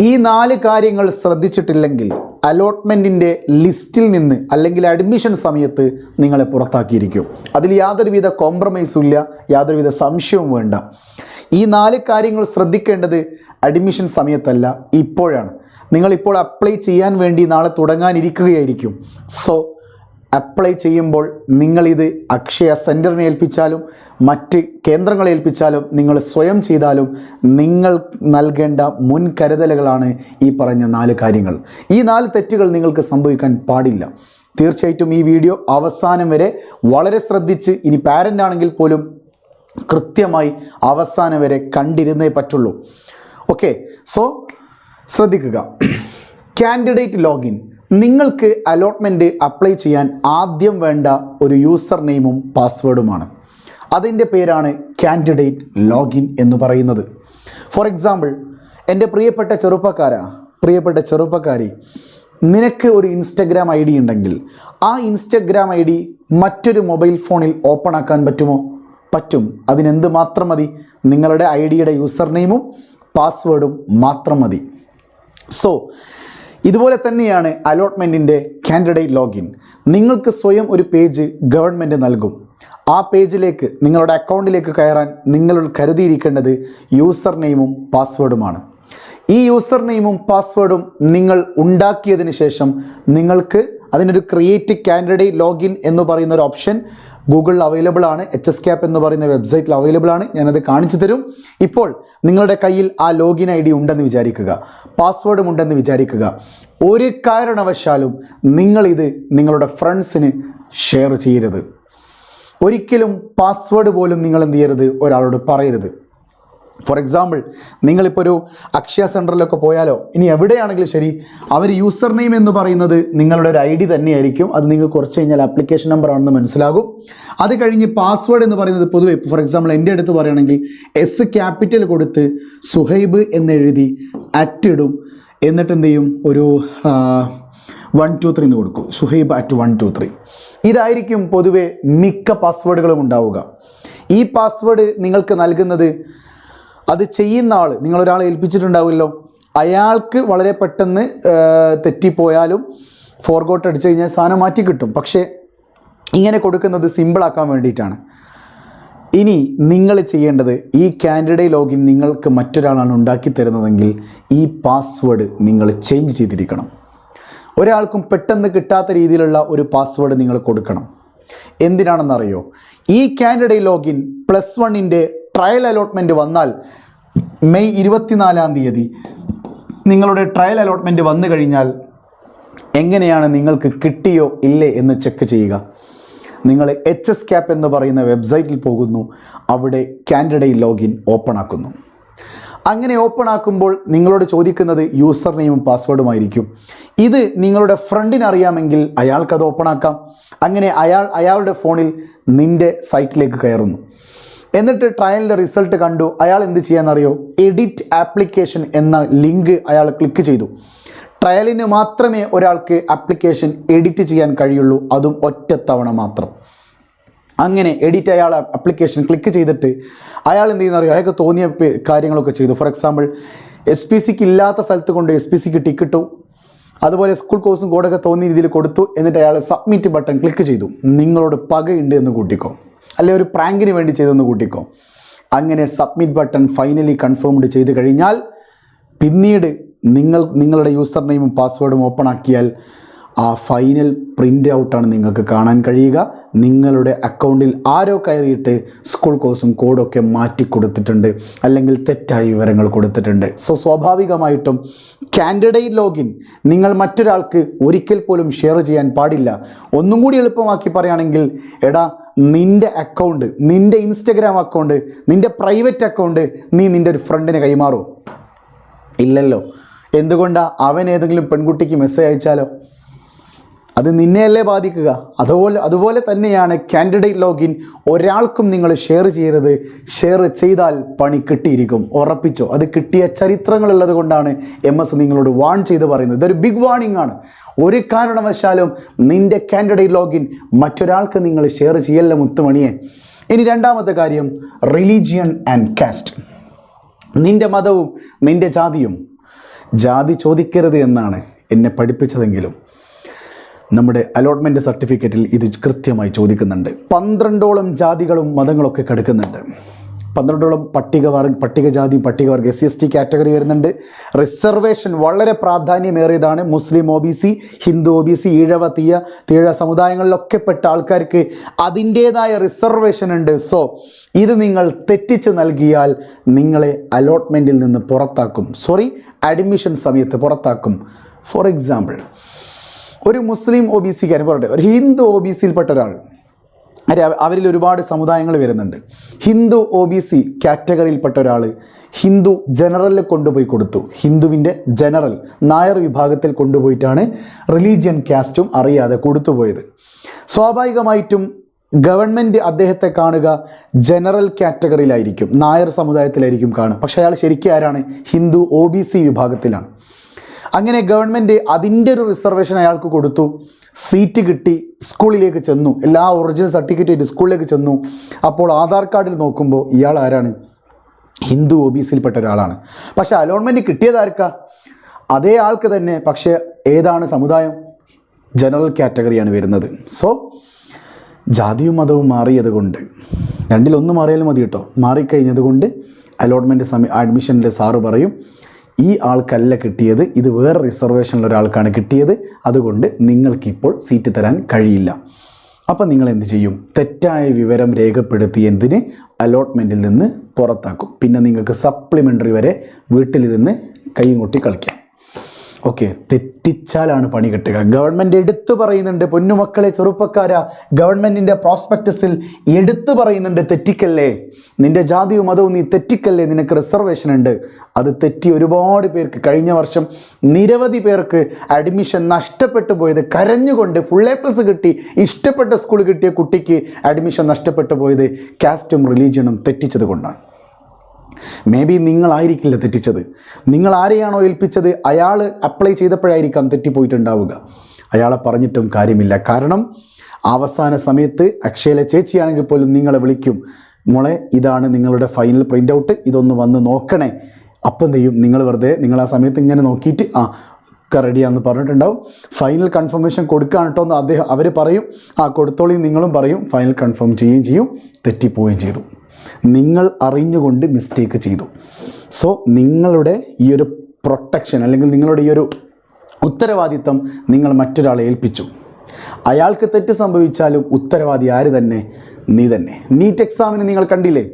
ഈ നാല് കാര്യങ്ങൾ ശ്രദ്ധിച്ചിട്ടില്ലെങ്കിൽ അലോട്ട്മെന്റിന്റെ ലിസ്റ്റിൽ നിന്ന് അല്ലെങ്കിൽ അഡ്മിഷൻ സമയത്ത് നിങ്ങളെ പുറത്താക്കിയിരിക്കും. അതിൽ യാതൊരുവിധ കോംപ്രമൈസും ഇല്ല യാതൊരുവിധ സംശയവും വേണ്ട. ഈ നാല് കാര്യങ്ങൾ ശ്രദ്ധിക്കേണ്ടത് അഡ്മിഷൻ സമയത്തല്ല ഇപ്പോഴാണ്. നിങ്ങളിപ്പോൾ അപ്ലൈ ചെയ്യാൻ വേണ്ടി നാളെ തുടങ്ങാനിരിക്കുകയായിരിക്കും. സോ അപ്ലൈ ചെയ്യുമ്പോൾ നിങ്ങളിത് അക്ഷയ സെന്ററിനെ ഏൽപ്പിച്ചാലും മറ്റ് കേന്ദ്രങ്ങളെ ഏൽപ്പിച്ചാലും നിങ്ങൾ സ്വയം ചെയ്താലും നിങ്ങൾ നൽകേണ്ട മുൻകരുതലുകളാണ് ഈ പറഞ്ഞ നാല് കാര്യങ്ങൾ. ഈ നാല് തെറ്റുകൾ നിങ്ങൾക്ക് സംഭവിക്കാൻ പാടില്ല. തീർച്ചയായിട്ടും ഈ വീഡിയോ അവസാനം വരെ വളരെ ശ്രദ്ധിച്ച് ഇനി പാരന്റ് ആണെങ്കിൽ പോലും കൃത്യമായി അവസാനം വരെ കണ്ടിരുന്നേ പറ്റുള്ളൂ. ഓക്കെ സോ ശ്രദ്ധിക്കുക. കാൻഡിഡേറ്റ് ലോഗിൻ നിങ്ങൾക്ക് അലോട്ട്മെന്റ് അപ്ലൈ ചെയ്യാൻ ആദ്യം വേണ്ട ഒരു യൂസർ നെയിമും പാസ്വേഡുമാണ് അതിന്റെ പേരാണ് കാൻഡിഡേറ്റ് ലോഗിൻ എന്ന് പറയുന്നത്. ഫോർ എക്സാമ്പിൾ എന്റെ പ്രിയപ്പെട്ട ചെറുപ്പക്കാരാ പ്രിയപ്പെട്ട ചെറുപ്പക്കാരി നിനക്ക് ഒരു ഇൻസ്റ്റഗ്രാം ഐ ഡി ഉണ്ടെങ്കിൽ ആ ഇൻസ്റ്റഗ്രാം ഐ ഡി മറ്റൊരു മൊബൈൽ ഫോണിൽ ഓപ്പൺ ആക്കാൻ പറ്റുമോ? പറ്റും. അതിനെന്ത് മാത്രം മതി? നിങ്ങളുടെ ഐ ഡിയുടെ യൂസർ നെയിമും പാസ്വേഡും മാത്രം മതി. സോ ഇതുപോലെ തന്നെയാണ് അലോട്ട്മെന്റിന്റെ കാൻഡിഡേറ്റ് ലോഗിൻ. നിങ്ങൾക്ക് സ്വയം ഒരു പേജ് ഗവൺമെന്റ് നൽകും. ആ പേജിലേക്ക് നിങ്ങളുടെ അക്കൗണ്ടിലേക്ക് കയറാൻ നിങ്ങൾ കരുതിയിരിക്കേണ്ടത് യൂസർ നെയിമും പാസ്വേഡുമാണ് ഈ യൂസർ നെയിമും പാസ്വേഡും നിങ്ങൾ ഉണ്ടാക്കിയതിന് ശേഷം നിങ്ങൾക്ക് അതിനൊരു ക്രിയേറ്റ് കാൻഡിഡേറ്റ് ലോഗിൻ എന്ന് പറയുന്ന ഒരു ഓപ്ഷൻ ഗൂഗിളിൽ അവൈലബിൾ ആണ് എച്ച് എസ് ക്യാപ്പ് എന്ന് പറയുന്ന വെബ്സൈറ്റിൽ അവൈലബിൾ ആണ്. ഞാനത് കാണിച്ചു തരും. ഇപ്പോൾ നിങ്ങളുടെ കയ്യിൽ ആ ലോഗിൻ ഐ ഡി ഉണ്ടെന്ന് വിചാരിക്കുക പാസ്വേഡും ഉണ്ടെന്ന് വിചാരിക്കുക. ഒരു കാരണവശാലും നിങ്ങളിത് നിങ്ങളുടെ ഫ്രണ്ട്സിന് ഷെയർ ചെയ്യരുത്. ഒരിക്കലും പാസ്വേഡ് പോലും നിങ്ങൾ എന്ത് ചെയ്യരുത്? ഒരാളോട് പറയരുത്. ഫോർ എക്സാമ്പിൾ നിങ്ങളിപ്പോൾ ഒരു അക്ഷയ സെന്ററിലൊക്കെ പോയാലോ ഇനി എവിടെയാണെങ്കിലും ശരി അവർ യൂസർ നെയിം എന്ന് പറയുന്നത് നിങ്ങളുടെ ഒരു ഐ ഡി തന്നെയായിരിക്കും. അത് നിങ്ങൾക്ക് കുറച്ച് കഴിഞ്ഞാൽ ആപ്ലിക്കേഷൻ നമ്പർ ആണെന്ന് മനസ്സിലാകും. അത് കഴിഞ്ഞ് പാസ്വേഡ് എന്ന് പറയുന്നത് പൊതുവെ ഫോർ എക്സാമ്പിൾ എന്റെ അടുത്ത് പറയുകയാണെങ്കിൽ എസ് ക്യാപിറ്റൽ കൊടുത്ത് സുഹൈബ് എന്നെഴുതി അറ്റ് ഇടും. എന്നിട്ട് എന്ത് ചെയ്യും? ഒരു വൺ ടു ത്രീ എന്ന് കൊടുക്കും. Suhaib at one two three ഇതായിരിക്കും പൊതുവെ മിക്ക പാസ്വേഡുകളും ഉണ്ടാവുക. ഈ പാസ്വേഡ് നിങ്ങൾക്ക് നൽകുന്നത് അത് ചെയ്യുന്ന ആൾ നിങ്ങളൊരാളെ ഏൽപ്പിച്ചിട്ടുണ്ടാവുമല്ലോ. അയാൾക്ക് വളരെ പെട്ടെന്ന് തെറ്റിപ്പോയാലും ഫോർഗോട്ട് അടിച്ചു കഴിഞ്ഞാൽ സാധനം മാറ്റി കിട്ടും. പക്ഷേ ഇങ്ങനെ കൊടുക്കുന്നത് സിമ്പിളാക്കാൻ വേണ്ടിയിട്ടാണ്. ഇനി നിങ്ങൾ ചെയ്യേണ്ടത് ഈ കാൻഡിഡേറ്റ് ലോഗിൻ നിങ്ങൾക്ക് മറ്റൊരാളാണ് ഉണ്ടാക്കി തരുന്നതെങ്കിൽ ഈ പാസ്വേഡ് നിങ്ങൾ ചേഞ്ച് ചെയ്തിരിക്കണം. ഒരാൾക്കും പെട്ടെന്ന് കിട്ടാത്ത രീതിയിലുള്ള ഒരു പാസ്വേഡ് നിങ്ങൾ കൊടുക്കണം. എന്തിനാണെന്നറിയോ? ഈ കാൻഡിഡേറ്റ് ലോഗിൻ പ്ലസ് വണ്ണിന്റെ ട്രയൽ അലോട്ട്മെന്റ് വന്നാൽ മെയ് ഇരുപത്തിനാലാം തീയതി നിങ്ങളുടെ ട്രയൽ അലോട്ട്മെന്റ് വന്നു കഴിഞ്ഞാൽ എങ്ങനെയാണ് നിങ്ങൾക്ക് കിട്ടിയോ ഇല്ലേ എന്ന് ചെക്ക് ചെയ്യുക. നിങ്ങൾ എച്ച് എസ് ക്യാപ്പ് എന്ന് പറയുന്ന വെബ്സൈറ്റിൽ പോകുന്നു. അവിടെ കാൻഡിഡേറ്റ് ലോഗിൻ ഓപ്പൺ ആക്കുന്നു. അങ്ങനെ ഓപ്പൺ ആക്കുമ്പോൾ നിങ്ങളോട് ചോദിക്കുന്നത് യൂസർ നെയിമും പാസ്വേഡുമായിരിക്കും ഇത് നിങ്ങളുടെ ഫ്രണ്ടിന് അറിയാമെങ്കിൽ അയാൾക്കത് ഓപ്പൺ ആക്കാം. അങ്ങനെ അയാൾ അയാളുടെ ഫോണിൽ നിന്റെ സൈറ്റിലേക്ക് കയറുന്നു. എന്നിട്ട് ട്രയലിന്റെ റിസൾട്ട് കണ്ടു. അയാൾ എന്ത് ചെയ്യാന്നറിയോ? എഡിറ്റ് ആപ്ലിക്കേഷൻ എന്ന ലിങ്ക് അയാൾ ക്ലിക്ക് ചെയ്തു. ട്രയലിന് മാത്രമേ ഒരാൾക്ക് ആപ്ലിക്കേഷൻ എഡിറ്റ് ചെയ്യാൻ കഴിയുള്ളൂ. അതും ഒറ്റത്തവണ മാത്രം. അങ്ങനെ എഡിറ്റ് അയാൾ ആപ്ലിക്കേഷൻ ക്ലിക്ക് ചെയ്തിട്ട് അയാൾ എന്ത് ചെയ്യുന്ന അറിയോ അയാൾക്ക് തോന്നിയ കാര്യങ്ങളൊക്കെ ചെയ്തു. ഫോർ എക്സാമ്പിൾ എസ് പി സിക്ക് ഇല്ലാത്ത സ്ഥലത്ത് കൊണ്ട് എസ് പി സിക്ക് ടിക്കറ്റും അതുപോലെ സ്കൂൾ കോഴ്സും കോഡൊക്കെ തോന്നിയ രീതിയിൽ കൊടുത്തു. എന്നിട്ട് അയാൾ സബ്മിറ്റ് ബട്ടൺ ക്ലിക്ക് ചെയ്തു. നിങ്ങളോട് പകയുണ്ട് എന്ന് കൂട്ടിക്കോ. അല്ലെ ഒരു പ്രാങ്കിന് വേണ്ടി ചെയ്തെന്ന് കൂട്ടിക്കോ. അങ്ങനെ സബ്മിറ്റ് ബട്ടൺ ഫൈനലി കൺഫേംഡ് ചെയ്ത് കഴിഞ്ഞാൽ പിന്നീട് നിങ്ങൾ നിങ്ങളുടെ യൂസർ നെയിമും പാസ്വേഡും ഓപ്പൺ ആക്കിയാൽ ആ ഫൈനൽ പ്രിന്റ് ഔട്ടാണ് നിങ്ങൾക്ക് കാണാൻ കഴിയുക. നിങ്ങളുടെ അക്കൗണ്ടിൽ ആരോ കയറിയിട്ട് സ്കൂൾ കോഴ്സും കോഡൊക്കെ മാറ്റി കൊടുത്തിട്ടുണ്ട്. അല്ലെങ്കിൽ തെറ്റായ വിവരങ്ങൾ കൊടുത്തിട്ടുണ്ട്. സോ സ്വാഭാവികമായിട്ടും കാൻഡിഡേറ്റ് ലോഗിൻ നിങ്ങൾ മറ്റൊരാൾക്ക് ഒരിക്കൽ പോലും ഷെയർ ചെയ്യാൻ പാടില്ല. ഒന്നും കൂടി എളുപ്പമാക്കി പറയുകയാണെങ്കിൽ എടാ നിന്റെ അക്കൗണ്ട് നിന്റെ ഇൻസ്റ്റഗ്രാം അക്കൗണ്ട് നിന്റെ പ്രൈവറ്റ് അക്കൗണ്ട് നീ നിന്റെ ഒരു ഫ്രണ്ടിന് കൈമാറുമോ ഇല്ലല്ലോ. എന്തുകൊണ്ടാണ് അവൻ ഏതെങ്കിലും പെൺകുട്ടിക്ക് മെസ്സേജ് അയച്ചാലോ? അത് നിന്നെയല്ലേ ബാധിക്കുക? അതുപോലെ അതുപോലെ തന്നെയാണ് കാൻഡിഡേറ്റ് ലോഗിൻ ഒരാൾക്കും നിങ്ങൾ ഷെയർ ചെയ്യരുത്. ഷെയർ ചെയ്താൽ പണി കിട്ടിയിരിക്കും. ഉറപ്പിച്ചോ? അത് കിട്ടിയ ചരിത്രങ്ങളുള്ളത് കൊണ്ടാണ് എം എസ് നിങ്ങളോട് വാൺ ചെയ്ത് പറയുന്നത്. ഇതൊരു ബിഗ് വാണിംഗ് ആണ്. ഒരു കാരണവശാലും നിന്റെ കാൻഡിഡേറ്റ് ലോഗിൻ മറ്റൊരാൾക്ക് നിങ്ങൾ ഷെയർ ചെയ്യല്ല മുത്തുമണിയെ. ഇനി രണ്ടാമത്തെ കാര്യം റിലീജിയൻ ആൻഡ് കാസ്റ്റ് നിന്റെ മതവും നിന്റെ ജാതിയും. ജാതി ചോദിക്കരുത് എന്നാണ് എന്നെ പഠിപ്പിച്ചതെങ്കിലും. നമ്മുടെ അലോട്ട്മെന്റ് സർട്ടിഫിക്കറ്റിൽ ഇത് കൃത്യമായി ചോദിക്കുന്നുണ്ട്. പന്ത്രണ്ടോളം ജാതികളും മതങ്ങളൊക്കെ കിടക്കുന്നുണ്ട്. പന്ത്രണ്ടോളം പട്ടികവർഗ പട്ടികജാതി പട്ടികവർഗ S C S T category വരുന്നുണ്ട്. റിസർവേഷൻ വളരെ പ്രാധാന്യമേറിയതാണ്. മുസ്ലിം O B C Hindu O B C Ezhava Thiyya തീഴ സമുദായങ്ങളിലൊക്കെ പെട്ട ആൾക്കാർക്ക് അതിന്റേതായ റിസർവേഷൻ ഉണ്ട്. സോ ഇത് നിങ്ങൾ തെറ്റിച്ച് നൽകിയാൽ നിങ്ങളെ അലോട്ട്മെന്റിൽ നിന്ന് പുറത്താക്കും. സോറി അഡ്മിഷൻ സമയത്ത് പുറത്താക്കും. ഫോർ എക്സാമ്പിൾ ഒരു മുസ്ലിം ഒ ബി സിക്ക് പറയട്ടെ ഒരു ഹിന്ദു ഒ ബി സിയിൽപ്പെട്ട ഒരാൾ. അവരിൽ ഒരുപാട് സമുദായങ്ങൾ വരുന്നുണ്ട്. ഹിന്ദു ഒ ബി സി കാറ്റഗറിയിൽപ്പെട്ട ഒരാൾ ഹിന്ദു ജനറലിൽ കൊണ്ടുപോയി കൊടുത്തു. ഹിന്ദുവിന്റെ ജനറൽ നായർ വിഭാഗത്തിൽ കൊണ്ടുപോയിട്ടാണ് റിലീജിയൻ കാസ്റ്റും അറിയാതെ കൊടുത്തുപോയത്. സ്വാഭാവികമായിട്ടും ഗവൺമെന്റ് അദ്ദേഹത്തെ കാണുക ജനറൽ കാറ്റഗറിയിലായിരിക്കും. നായർ സമുദായത്തിലായിരിക്കും കാണുക. പക്ഷേ അയാൾ ശരിക്കും ആരാണ്? ഹിന്ദു ഒ വിഭാഗത്തിലാണ്. അങ്ങനെ ഗവൺമെന്റ് അതിന്റെ ഒരു റിസർവേഷൻ അയാൾക്ക് കൊടുത്തു. സീറ്റ് കിട്ടി സ്കൂളിലേക്ക് ചെന്നു. എല്ലാ ഒറിജിനൽ സർട്ടിഫിക്കറ്റ് ആയിട്ട് സ്കൂളിലേക്ക് ചെന്നു. അപ്പോൾ ആധാർ കാർഡിൽ നോക്കുമ്പോൾ ഇയാൾ ആരാണ്? ഹിന്ദു ഒ ബി സിയിൽപ്പെട്ട ഒരാളാണ്. പക്ഷേ അലോൺമെന്റ് കിട്ടിയത് ആർക്കാ? അതേ ആൾക്ക് തന്നെ പക്ഷേ ഏതാണ് സമുദായം? ജനറൽ കാറ്റഗറിയാണ് വരുന്നത്. സോ ജാതിയും മതവും മാറിയത് കൊണ്ട് രണ്ടിലൊന്ന് മാറിയാലും മതി കേട്ടോ. മാറിക്കഴിഞ്ഞത് കൊണ്ട് അലോട്ട്മെന്റ് സമയം അഡ്മിഷനിൽ സാറ് പറയും ഈ ആൾക്കല്ല കിട്ടിയത്. ഇത് വേറെ റിസർവേഷനിൽ ഒരാൾക്കാണ് കിട്ടിയത്. അതുകൊണ്ട് നിങ്ങൾക്കിപ്പോൾ സീറ്റ് തരാൻ കഴിയില്ല. അപ്പം നിങ്ങൾ എന്ത് ചെയ്യും? തെറ്റായ വിവരം രേഖപ്പെടുത്തി എന്തിന് അലോട്ട്മെന്റിൽ നിന്ന് പുറത്താക്കും. പിന്നെ നിങ്ങൾക്ക് സപ്ലിമെന്ററി വരെ വീട്ടിലിരുന്ന് കൈയും കൊട്ടി കളിക്കാം. ഓക്കെ തെറ്റിച്ചാലാണ് പണി കിട്ടുക. ഗവൺമെന്റ് എടുത്തു പറയുന്നുണ്ട് പൊന്നുമക്കളെ ചെറുപ്പക്കാര. ഗവൺമെന്റിന്റെ പ്രോസ്പെക്ടസിൽ എടുത്തു പറയുന്നുണ്ട് തെറ്റിക്കല്ലേ? നിന്റെ ജാതിയും മതവും നീ തെറ്റിക്കല്ലേ? നിനക്ക് റിസർവേഷൻ ഉണ്ട്. അത് തെറ്റി ഒരുപാട് പേർക്ക് കഴിഞ്ഞ വർഷം നിരവധി പേർക്ക് അഡ്മിഷൻ നഷ്ടപ്പെട്ടു പോയത് കരഞ്ഞുകൊണ്ട് ഫുൾ എ പ്ലസ് കിട്ടി. ഇഷ്ടപ്പെട്ട സ്കൂൾ കിട്ടിയ കുട്ടിക്ക് അഡ്മിഷൻ നഷ്ടപ്പെട്ടു പോയത് കാസ്റ്റും റിലീജിയനും തെറ്റിച്ചത് കൊണ്ടാണ് മേ ബി നിങ്ങളായിരിക്കില്ല തെറ്റിച്ചത്. നിങ്ങൾ ആരെയാണോ ഏൽപ്പിച്ചത്? അയാൾ അപ്ലൈ ചെയ്തപ്പോഴായിരിക്കാം തെറ്റിപ്പോയിട്ടുണ്ടാവുക. അയാളെ പറഞ്ഞിട്ടും കാര്യമില്ല. കാരണം അവസാന സമയത്ത് അക്ഷയയിലെ ചേച്ചിയാണെങ്കിൽ പോലും നിങ്ങളെ വിളിക്കും. മോളെ ഇതാണ് നിങ്ങളുടെ ഫൈനൽ പ്രിന്റ് ഔട്ട് ഇതൊന്ന് വന്ന് നോക്കണേ. അപ്പം ചെയ്യും? നിങ്ങൾ വെറുതെ നിങ്ങൾ ആ സമയത്ത് ഇങ്ങനെ നോക്കിയിട്ട് ആ ഒക്കെ റെഡിയാന്ന് പറഞ്ഞിട്ടുണ്ടാവും. ഫൈനൽ കൺഫർമേഷൻ കൊടുക്കുകയാണ് കേട്ടോ എന്ന് അദ്ദേഹം അവർ പറയും. ആ കൊടുത്തോളി നിങ്ങളും പറയും. ഫൈനൽ കൺഫേം ചെയ്യുകയും ചെയ്യും. തെറ്റിപ്പോവുകയും ചെയ്തു. നിങ്ങൾ അറിഞ്ഞുകൊണ്ട് മിസ്റ്റേക്ക് ചെയ്തു. സോ നിങ്ങളുടെ ഈ ഒരു പ്രൊട്ടക്ഷൻ അല്ലെങ്കിൽ നിങ്ങളുടെ ഈ ഒരു ഉത്തരവാദിത്തം നിങ്ങൾ മറ്റൊരാളെ ഏൽപ്പിച്ചു. അയാൾക്ക് തെറ്റ് സംഭവിച്ചാലും ഉത്തരവാദി ആര് തന്നെ? നീ തന്നെ. നീറ്റ് എക്സാമിന് നിങ്ങൾ കണ്ടില്ലേ?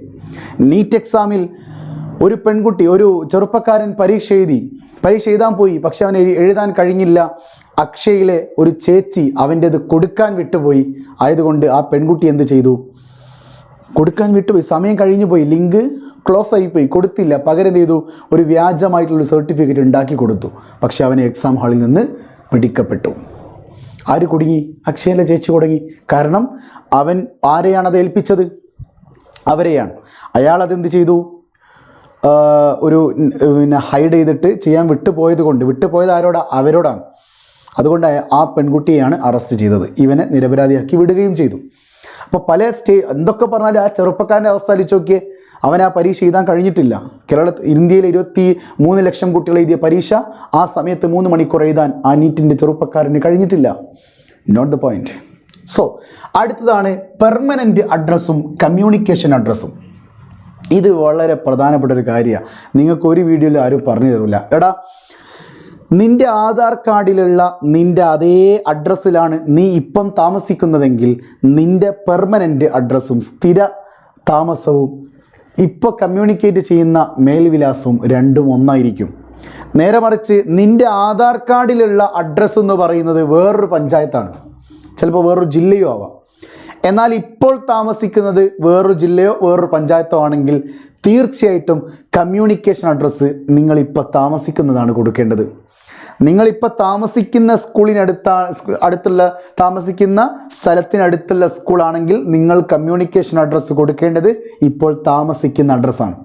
നീറ്റ് എക്സാമിൽ ഒരു പെൺകുട്ടി ഒരു ചെറുപ്പക്കാരൻ പരീക്ഷ എഴുതി പരീക്ഷ എഴുതാൻ പോയി പക്ഷെ അവൻ എഴുതാൻ കഴിഞ്ഞില്ല. അക്ഷയിലെ ഒരു ചേച്ചി അവന്റേത് കൊടുക്കാൻ വിട്ടുപോയി. ആയതുകൊണ്ട് ആ പെൺകുട്ടി എന്ത് ചെയ്തു? കൊടുക്കാൻ വിട്ടുപോയി സമയം കഴിഞ്ഞു പോയി. ലിങ്ക് ക്ലോസ് ആയിപ്പോയി കൊടുത്തില്ല. പകരം എന്ത് ചെയ്തു? ഒരു വ്യാജമായിട്ടുള്ളൊരു സർട്ടിഫിക്കറ്റ് ഉണ്ടാക്കി കൊടുത്തു. പക്ഷെ അവനെ എക്സാം ഹാളിൽ നിന്ന് പിടിക്കപ്പെട്ടു. ആര് കുടുങ്ങി? അക്ഷയയിലെ ചേച്ചി കുടുങ്ങി. കാരണം അവൻ ആരെയാണ് അത് ഏൽപ്പിച്ചത്? അവരെയാണ്. അയാൾ അതെന്ത് ചെയ്തു? ഒരു പിന്നെ ഹൈഡ് ചെയ്തിട്ട് ചെയ്യാൻ വിട്ടുപോയത് കൊണ്ട് വിട്ടുപോയത് ആരോടാ? അവരോടാണ്. അതുകൊണ്ട് ആ പെൺകുട്ടിയെയാണ് അറസ്റ്റ് ചെയ്തത്. ഇവനെ നിരപരാധിയാക്കി വിടുകയും ചെയ്തു. അപ്പോൾ പല സ്റ്റേ എന്തൊക്കെ പറഞ്ഞാലും ആ ചെറുപ്പക്കാരന്റെ അവസ്ഥ അലിച്ചു നോക്കിയേ അവൻ ആ പരീക്ഷ എഴുതാൻ കഴിഞ്ഞിട്ടില്ല. കേരള ഇന്ത്യയിൽ ഇരുപത്തി മൂന്ന് ലക്ഷം കുട്ടികൾ എഴുതിയ പരീക്ഷ ആ സമയത്ത് മൂന്ന് മണിക്കൂർ എഴുതാൻ ആ നീറ്റിന്റെ ചെറുപ്പക്കാരന് കഴിഞ്ഞിട്ടില്ല. നോട്ട് ദ പോയിന്റ് സോ അടുത്തതാണ് പെർമനന്റ് അഡ്രസ്സും കമ്മ്യൂണിക്കേഷൻ അഡ്രസ്സും ഇത് വളരെ പ്രധാനപ്പെട്ട ഒരു കാര്യമാണ്. നിങ്ങൾക്ക് ഒരു വീഡിയോയിൽ ആരും പറഞ്ഞു തരില്ല എടാ നിന്റെ ആധാർ കാർഡിലുള്ള നിന്റെ അതേ അഡ്രസ്സിലാണ് നീ ഇപ്പം താമസിക്കുന്നതെങ്കിൽ നിന്റെ പെർമനന്റ് അഡ്രസ്സും സ്ഥിര താമസവും ഇപ്പോൾ കമ്മ്യൂണിക്കേറ്റ് ചെയ്യുന്ന മേൽവിലാസവും രണ്ടും ഒന്നായിരിക്കും. നേരെ മറിച്ച് നിന്റെ ആധാർ കാർഡിലുള്ള അഡ്രസ്സ് എന്ന് പറയുന്നത് വേറൊരു പഞ്ചായത്താണ്. ചിലപ്പോൾ വേറൊരു ജില്ലയോ ആവാം. എന്നാൽ ഇപ്പോൾ താമസിക്കുന്നത് വേറൊരു ജില്ലയോ വേറൊരു പഞ്ചായത്തോ ആണെങ്കിൽ തീർച്ചയായിട്ടും കമ്മ്യൂണിക്കേഷൻ അഡ്രസ്സ് നിങ്ങളിപ്പോൾ താമസിക്കുന്നതാണ് കൊടുക്കേണ്ടത്. നിങ്ങളിപ്പോൾ താമസിക്കുന്ന സ്കൂളിനടുത്ത അടുത്തുള്ള താമസിക്കുന്ന സ്ഥലത്തിനടുത്തുള്ള സ്കൂളാണെങ്കിൽ നിങ്ങൾ കമ്മ്യൂണിക്കേഷൻ അഡ്രസ്സ് കൊടുക്കേണ്ടത് ഇപ്പോൾ താമസിക്കുന്ന അഡ്രസ്സാണ്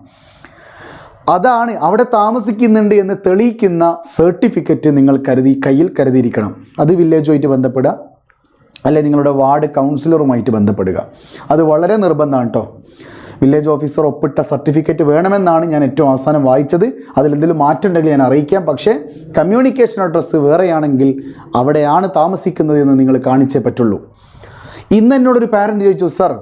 അതാണ് അവിടെ താമസിക്കുന്നുണ്ട് എന്ന് തെളിയിക്കുന്ന സർട്ടിഫിക്കറ്റ് നിങ്ങൾ കരുതി കയ്യിൽ കരുതിയിരിക്കണം. അത് വില്ലേജുമായിട്ട് ബന്ധപ്പെടുക. അല്ലെങ്കിൽ നിങ്ങളുടെ വാർഡ് കൗൺസിലറുമായിട്ട് ബന്ധപ്പെടുക. അത് വളരെ നിർബന്ധമാണ് കേട്ടോ വില്ലേജ് ഓഫീസർ ഒപ്പിട്ട സർട്ടിഫിക്കറ്റ് വേണമെന്നാണ് ഞാൻ ഏറ്റവും അവസാനം വായിച്ചത്. അതിലെന്തെങ്കിലും മാറ്റം ഉണ്ടെങ്കിൽ ഞാൻ അറിയിക്കാം. പക്ഷേ കമ്മ്യൂണിക്കേഷൻ അഡ്രസ്സ് വേറെയാണെങ്കിൽ അവിടെയാണ് താമസിക്കുന്നത് എന്ന് നിങ്ങൾ കാണിച്ചേ പറ്റുള്ളൂ. ഇന്ന് എന്നോടൊരു പാരന്റ് ചോദിച്ചു സർ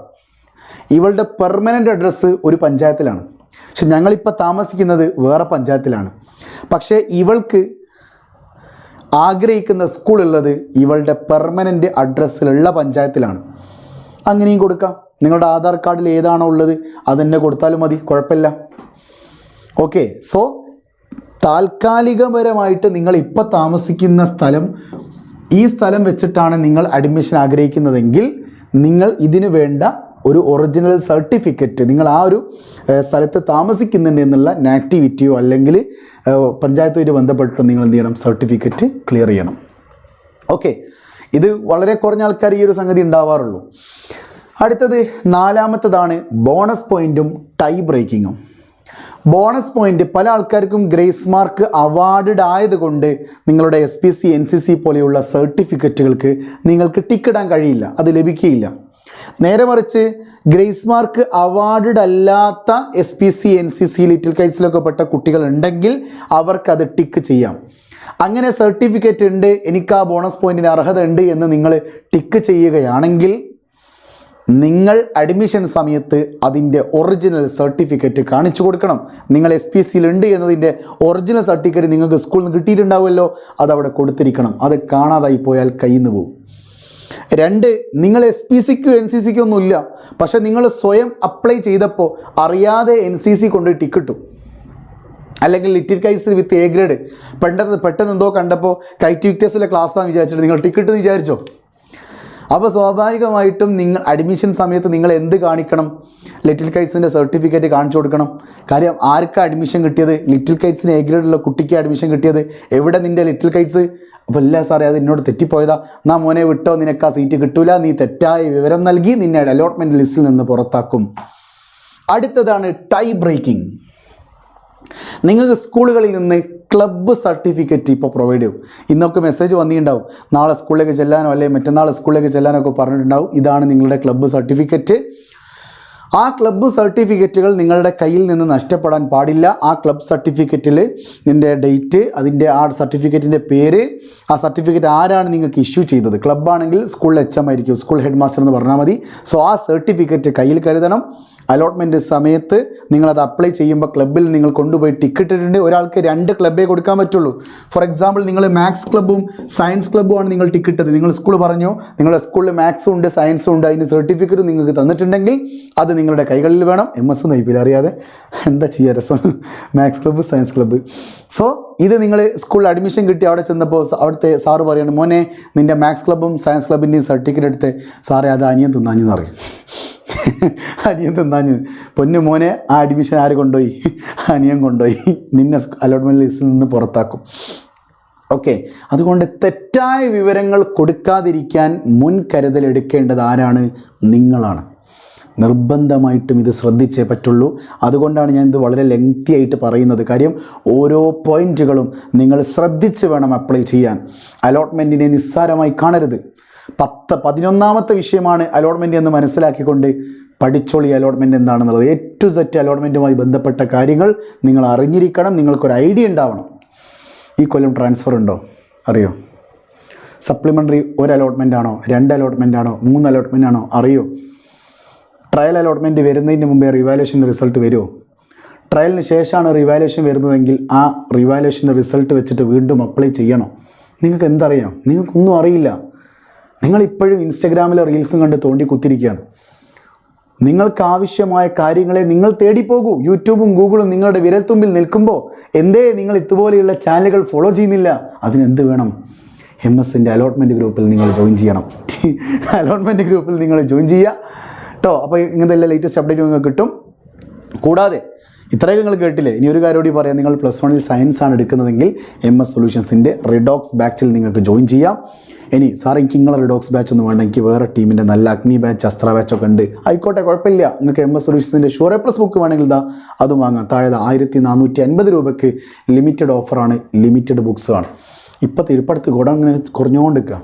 ഇവളുടെ പെർമനന്റ് അഡ്രസ്സ് ഒരു പഞ്ചായത്തിലാണ്. പക്ഷെ ഞങ്ങളിപ്പോൾ താമസിക്കുന്നത് വേറെ പഞ്ചായത്തിലാണ്. പക്ഷേ ഇവൾക്ക് ആഗ്രഹിക്കുന്ന സ്കൂളുള്ളത് ഇവളുടെ പെർമനന്റ് അഡ്രസ്സിലുള്ള പഞ്ചായത്തിലാണ്. അങ്ങനെയും കൊടുക്കാം. നിങ്ങളുടെ ആധാർ കാർഡിൽ ഏതാണോ ഉള്ളത് അത് തന്നെ കൊടുത്താലും മതി. കുഴപ്പമില്ല. ഓക്കെ സോ താൽക്കാലികപരമായിട്ട് നിങ്ങൾ ഇപ്പോൾ താമസിക്കുന്ന സ്ഥലം ഈ സ്ഥലം വെച്ചിട്ടാണ് നിങ്ങൾ അഡ്മിഷൻ ആഗ്രഹിക്കുന്നതെങ്കിൽ നിങ്ങൾ ഇതിനു വേണ്ട ഒരു ഒറിജിനൽ സർട്ടിഫിക്കറ്റ് നിങ്ങൾ ആ ഒരു സ്ഥലത്ത് താമസിക്കുന്നുണ്ട് എന്നുള്ള നാക്ടിവിറ്റിയോ അല്ലെങ്കിൽ പഞ്ചായത്തുമായിട്ട് ബന്ധപ്പെട്ടിട്ടോ നിങ്ങൾ എന്ത് ചെയ്യണം? സർട്ടിഫിക്കറ്റ് ക്ലിയർ ചെയ്യണം. ഓക്കെ ഇത് വളരെ കുറഞ്ഞ ആൾക്കാർ ഈ ഒരു സംഗതി ഉണ്ടാവാറുള്ളൂ. അടുത്തത് നാലാമത്തതാണ് ബോണസ് പോയിന്റും ടൈ ബ്രേക്കിങ്ങും ബോണസ് പോയിന്റ് പല ആൾക്കാർക്കും ഗ്രേസ് മാർക്ക് അവാർഡഡ് ആയതുകൊണ്ട് നിങ്ങളുടെ S P C N C C പോലെയുള്ള സർട്ടിഫിക്കറ്റുകൾക്ക് നിങ്ങൾക്ക് ടിക്കിടാൻ കഴിയില്ല അത് ലഭിക്കുകയില്ല. നേരെ മറിച്ച് ഗ്രേസ് മാർക്ക് അവാർഡഡ് അല്ലാത്ത S P C N C C little കൈറ്റ്സിലൊക്കെ പെട്ട കുട്ടികൾ ഉണ്ടെങ്കിൽ അവർക്കത് ടിക്ക് ചെയ്യാം. അങ്ങനെ സർട്ടിഫിക്കറ്റ് ഉണ്ട് എനിക്ക് ആ ബോണസ് പോയിന്റിന് അർഹത ഉണ്ട് എന്ന് നിങ്ങൾ ടിക്ക് ചെയ്യുകയാണെങ്കിൽ നിങ്ങൾ അഡ്മിഷൻ സമയത്ത് അതിന്റെ ഒറിജിനൽ സർട്ടിഫിക്കറ്റ് കാണിച്ചു കൊടുക്കണം. നിങ്ങൾ എസ് പി സിയിൽ ഉണ്ട് എന്നതിന്റെ ഒറിജിനൽ സർട്ടിഫിക്കറ്റ് നിങ്ങൾക്ക് സ്കൂളിൽ നിന്ന് കിട്ടിയിട്ടുണ്ടാവുമല്ലോ അതവിടെ കൊടുത്തിരിക്കണം. അത് കാണാതായി പോയാൽ കയ്യിൽ നിന്ന് പോകും രണ്ട് നിങ്ങൾ എസ് പി സിക്കോ എൻ സി സിക്കോ ഒന്നുമില്ല. പക്ഷെ നിങ്ങൾ സ്വയം അപ്ലൈ ചെയ്തപ്പോൾ അറിയാതെ എൻ സി സി കൊണ്ട് ടിക്കിട്ടു അല്ലെങ്കിൽ little kites with a grade പെട്ടെന്ന് പെട്ടെന്ന് എന്തോ കണ്ടപ്പോൾ കൈറ്റ് ക്ലാസ്സാണ് വിചാരിച്ചിട്ട് നിങ്ങൾ ടിക്കറ്റ് എന്ന് വിചാരിച്ചോ? അപ്പോൾ സ്വാഭാവികമായിട്ടും നിങ്ങൾ അഡ്മിഷൻ സമയത്ത് നിങ്ങൾ എന്ത് കാണിക്കണം? ലിറ്റിൽ കൈസിന്റെ സർട്ടിഫിക്കറ്റ് കാണിച്ചു കൊടുക്കണം. കാര്യം ആർക്കാണ് അഡ്മിഷൻ കിട്ടിയത്? ലിറ്റിൽ കൈറ്റ്സിന് എ ഗ്രേഡുള്ള കുട്ടിക്ക് അഡ്മിഷൻ കിട്ടിയത്? എവിടെ നിന്റെ ലിറ്റിൽ കൈറ്റ്സ് അപ്പോൾ ഇല്ല സാറേ അത് എന്നോട് തെറ്റിപ്പോയതാ. നാ മോനെ വിട്ടോ നിനക്ക് ആ സീറ്റ് കിട്ടൂല. നീ തെറ്റായ വിവരം നൽകി നിന്നെ അലോട്ട്മെന്റ് ലിസ്റ്റിൽ നിന്ന് പുറത്താക്കും. അടുത്തതാണ് ടൈ ബ്രേക്കിംഗ് നിങ്ങൾക്ക് സ്കൂളുകളിൽ നിന്ന് ക്ലബ്ബ് സർട്ടിഫിക്കറ്റ് ഇപ്പോൾ പ്രൊവൈഡ് ചെയ്യും. ഇന്നൊക്കെ മെസ്സേജ് വന്നിട്ടുണ്ടാവും. നാളെ സ്കൂളിലേക്ക് ചെല്ലാനോ അല്ലെങ്കിൽ മറ്റന്നാൾ സ്കൂളിലേക്ക് ചെല്ലാനോ ഒക്കെ പറഞ്ഞിട്ടുണ്ടാവും. ഇതാണ് നിങ്ങളുടെ ക്ലബ്ബ് സർട്ടിഫിക്കറ്റ് ആ ക്ലബ്ബ് സർട്ടിഫിക്കറ്റുകൾ നിങ്ങളുടെ കയ്യിൽ നിന്ന് നഷ്ടപ്പെടാൻ പാടില്ല. ആ ക്ലബ്ബ് സർട്ടിഫിക്കറ്റിൽ ഇതിന്റെ ഡേറ്റ് അതിന്റെ ആ സർട്ടിഫിക്കറ്റിന്റെ പേര് ആ സർട്ടിഫിക്കറ്റ് ആരാണ് നിങ്ങൾക്ക് ഇഷ്യൂ ചെയ്തത്? ക്ലബ്ബാണെങ്കിൽ സ്കൂളിൽ എച്ച് എം ആയിരിക്കും. സ്കൂൾ ഹെഡ് മാസ്റ്റർ എന്ന് പറഞ്ഞാൽ മതി. സോ ആ സർട്ടിഫിക്കറ്റ് കയ്യിൽ കരുതണം. അലോട്ട്മെന്റ് സമയത്ത് നിങ്ങളത് അപ്ലൈ ചെയ്യുമ്പോൾ ക്ലബ്ബിൽ നിങ്ങൾ കൊണ്ടുപോയി ടിക്കറ്റ് ഇട്ടിട്ടുണ്ട്. ഒരാൾക്ക് രണ്ട് ക്ലബ്ബേ കൊടുക്കാൻ പറ്റുള്ളൂ. ഫോർ എക്സാമ്പിൾ നിങ്ങൾ മാത്സ് ക്ലബ്ബും സയൻസ് ക്ലബ്ബും ആണ് നിങ്ങൾ ടിക്കറ്റ് നിങ്ങൾ സ്കൂൾ പറഞ്ഞു നിങ്ങളുടെ സ്കൂളിൽ മാത്സും ഉണ്ട് സയൻസും ഉണ്ട് അതിന്റെ സർട്ടിഫിക്കറ്റ് നിങ്ങൾക്ക് തന്നിട്ടുണ്ടെങ്കിൽ അത് നിങ്ങളുടെ കൈകളിൽ വേണം. എം എസ് നയിപ്പില്ല അറിയാതെ. എന്താ ചെയ്യുക രസം? Maths club science club so ഇത് നിങ്ങൾ സ്കൂളിൽ അഡ്മിഷൻ കിട്ടി. അവിടെ ചെന്നപ്പോൾ അവിടുത്തെ സാറ് പറയാണ് മോനെ നിന്റെ മാത്സ് ക്ലബ്ബും സയൻസ് ക്ലബിന്റെയും സർട്ടിഫിക്കറ്റ് എടുത്ത് സാറേ അത് അനിയൻ തിന്നാഞ്ഞെന്ന് പറയും. അനിയൻ തിന്നാഞ്ഞ് പൊന്നു മോനെ ആ അഡ്മിഷൻ ആര് കൊണ്ടുപോയി? അനിയൻ കൊണ്ടുപോയി. നിന്നെ അലോട്ട്മെന്റ് ലിസ്റ്റിൽ നിന്ന് പുറത്താക്കും. ഓക്കെ അതുകൊണ്ട് തെറ്റായ വിവരങ്ങൾ കൊടുക്കാതിരിക്കാൻ മുൻകരുതൽ എടുക്കേണ്ടത് ആരാണ്? നിങ്ങളാണ്. നിർബന്ധമായിട്ടും ഇത് ശ്രദ്ധിച്ചേ പറ്റുള്ളൂ. അതുകൊണ്ടാണ് ഞാൻ ഇത് വളരെ ലെങ്തി ആയിട്ട് പറയുന്നത്. കാര്യം ഓരോ പോയിന്റുകളും നിങ്ങൾ ശ്രദ്ധിച്ച് വേണം അപ്ലൈ ചെയ്യാൻ. അലോട്ട്മെന്റിനെ നിസ്സാരമായി കാണരുത്. പത്ത് പതിനൊന്നാമത്തെ വിഷയമാണ് അലോട്ട്മെന്റ് എന്ന് മനസ്സിലാക്കിക്കൊണ്ട് പഠിച്ചോളി അലോട്ട്മെന്റ് എന്താണെന്നുള്ളത് എ ടു സെറ്റ് അലോട്ട്മെന്റുമായി ബന്ധപ്പെട്ട കാര്യങ്ങൾ നിങ്ങൾ അറിഞ്ഞിരിക്കണം നിങ്ങൾക്കൊരു ഐഡിയ ഉണ്ടാവണം. ഈ കൊല്ലം ട്രാൻസ്ഫർ ഉണ്ടോ? അറിയോ? സപ്ലിമെന്ററി ഒരു അലോട്ട്മെന്റ് ആണോ? രണ്ട് അലോട്ട്മെന്റ് ആണോ? മൂന്ന് അലോട്ട്മെന്റ് ആണോ? അറിയോ? ട്രയൽ അലോട്ട്മെന്റ് വരുന്നതിന് മുമ്പേ റിവാലുവേഷൻ റിസൾട്ട് വരുമോ? ട്രയലിന് ശേഷമാണ് റിവാലുവേഷൻ വരുന്നതെങ്കിൽ ആ റിവാലുവേഷൻ റിസൾട്ട് വെച്ചിട്ട് വീണ്ടും അപ്ലൈ ചെയ്യണോ? നിങ്ങൾക്ക് എന്തറിയാം? നിങ്ങൾക്കൊന്നും അറിയില്ല. നിങ്ങളിപ്പോഴും ഇൻസ്റ്റഗ്രാമിലെ റീൽസും കണ്ട് തോണ്ടി കുത്തിരിക്കുകയാണ്. നിങ്ങൾക്ക് ആവശ്യമായ കാര്യങ്ങളെ നിങ്ങൾ തേടിപ്പോകൂ. യൂട്യൂബും ഗൂഗിളും നിങ്ങളുടെ വിരൽത്തുമ്പിൽ നിൽക്കുമ്പോൾ എന്തേ നിങ്ങൾ ഇതുപോലെയുള്ള ചാനലുകൾ ഫോളോ ചെയ്യുന്നില്ല? അതിനെന്ത് വേണം? എം എസിന്റെ അലോട്ട്മെന്റ് ഗ്രൂപ്പിൽ നിങ്ങൾ ജോയിൻ ചെയ്യണം. അലോട്ട്മെന്റ് ഗ്രൂപ്പിൽ നിങ്ങൾ ജോയിൻ ചെയ്യുക. കേട്ടോ അപ്പോൾ ഇങ്ങനത്തെ എല്ലാ ലേറ്റസ്റ്റ് അപ്ഡേറ്റ് നിങ്ങൾക്ക് കിട്ടും. കൂടാതെ ഇത്രയൊക്കെ നിങ്ങൾ കേട്ടില്ലേ? ഇനി ഒരു കാര്യം കൂടി പറയാം. നിങ്ങൾ പ്ലസ് വണ്ണിൽ സയൻസ് ആണ് എടുക്കുന്നതെങ്കിൽ എം എസ് സൊല്യൂഷൻസിന്റെ റിഡോക്സ് ബാച്ചിൽ നിങ്ങൾക്ക് ജോയിൻ ചെയ്യാം. ഇനി സാർ എനിക്ക് നിങ്ങളെ റിഡോക്സ് ബാച്ച് ഒന്നും വേണ്ട. എനിക്ക് വേറെ ടീമിന്റെ നല്ല അഗ്നി ബാച്ച് അസ്ത്ര ബാച്ച് ഒക്കെ ഉണ്ട്. ആയിക്കോട്ടെ കുഴപ്പമില്ല. നിങ്ങൾക്ക് എം എസ് സൊല്യൂഷൻസിന്റെ ഷുവർ പ്ലസ് ബുക്ക് വേണമെങ്കിൽ ഇതാ അത് വാങ്ങാം. താഴെ ആയിരത്തി നാനൂറ്റി അൻപത് രൂപയ്ക്ക് ലിമിറ്റഡ് ഓഫറാണ് ലിമിറ്റഡ് ബുക്സാണ് ഇപ്പോൾ തിരുപ്പടുത്ത് ഗുണം ഇങ്ങനെ കുറഞ്ഞുകൊണ്ടിരിക്കുക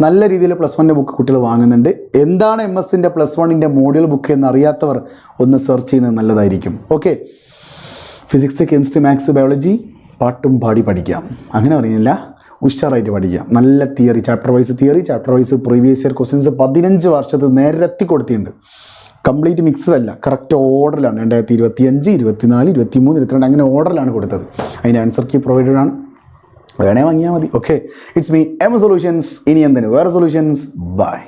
നല്ല രീതിയിൽ പ്ലസ് വണ്ണിന്റെ ബുക്ക് കുട്ടികൾ വാങ്ങുന്നുണ്ട്. എന്താണ് എം എസിന്റെ പ്ലസ് വണ്ണിന്റെ മോഡ്യൂൾ ബുക്ക് എന്ന് അറിയാത്തവർ ഒന്ന് സെർച്ച് ചെയ്യുന്നത് നല്ലതായിരിക്കും. Okay physics chemistry maths biology പാട്ടും പാടി പഠിക്കാം. അങ്ങനെ പറയുന്നില്ല. ഉഷാറായിട്ട് പഠിക്കാം. നല്ല theory chapter wise theory chapter wise previous year questions പതിനഞ്ച് വർഷത്ത് നിരത്തി കൊടുത്തിട്ടുണ്ട്. കംപ്ലീറ്റ് മിക്സ് അല്ല. കറക്റ്റ് ഓർഡറിലാണ് രണ്ടായിരത്തി ഇരുപത്തി അഞ്ച് ഇരുപത്തിനാല് ഇരുപത്തി മൂന്ന് ഇരുപത്തിരണ്ട് അങ്ങനെ ഓർഡറിലാണ് കൊടുത്തത്. അതിന്റെ ആൻസർ കീ പ്രൊവൈഡഡ് ആണ്. വേണേ വാങ്ങിയാൽ മതി. Okay it's me M solutions ഇനി എന്തിന്? വേറെ സൊല്യൂഷൻസ് ബൈ